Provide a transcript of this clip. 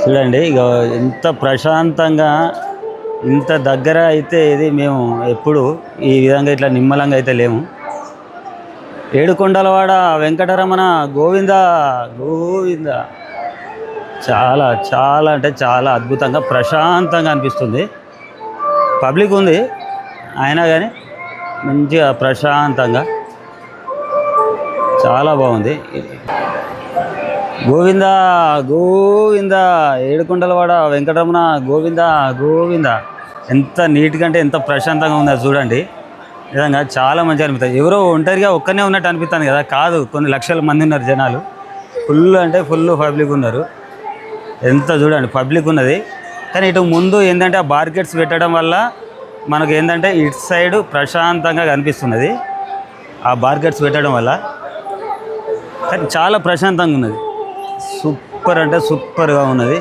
చూడండి ఇక ఎంత ప్రశాంతంగా ఇంత దగ్గర అయితే ఇది మేము ఎప్పుడు ఈ విధంగా ఇట్లా నిమ్మలంగా అయితే లేము. ఏడుకొండలవాడ వెంకటరమణ గోవింద గోవింద. చాలా చాలా అంటే చాలా అద్భుతంగా ప్రశాంతంగా అనిపిస్తుంది. పబ్లిక్ ఉంది అయినా కానీ మంచిగా ప్రశాంతంగా. చాలా బాగుంది. గోవింద గోవింద ఏడుకొండలవాడ వెంకటరమణ గోవింద గోవింద. ఎంత నీట్గా అంటే ఎంత ప్రశాంతంగా ఉందో చూడండి. నిజంగా చాలా మంచిగా అనిపిస్తుంది. ఎవరో ఒంటరిగా ఒక్కనే ఉన్నట్టు అనిపిస్తుంది కదా. కాదు కొన్ని లక్షల మంది ఉన్నారు జనాలు. ఫుల్ అంటే ఫుల్ పబ్లిక్ ఉన్నారు. ఎంత చూడండి పబ్లిక్ ఉన్నది. కానీ ఇటు ముందు ఏంటంటే ఆ బార్కెట్స్ పెట్టడం వల్ల మనకు ఏంటంటే ఇటు సైడ్ ప్రశాంతంగా కనిపిస్తున్నది. ఆ బార్కెట్స్ పెట్టడం వల్ల. కానీ చాలా ప్రశాంతంగా ఉన్నది. సూపర్ అంటే సూపర్గా ఉన్నది.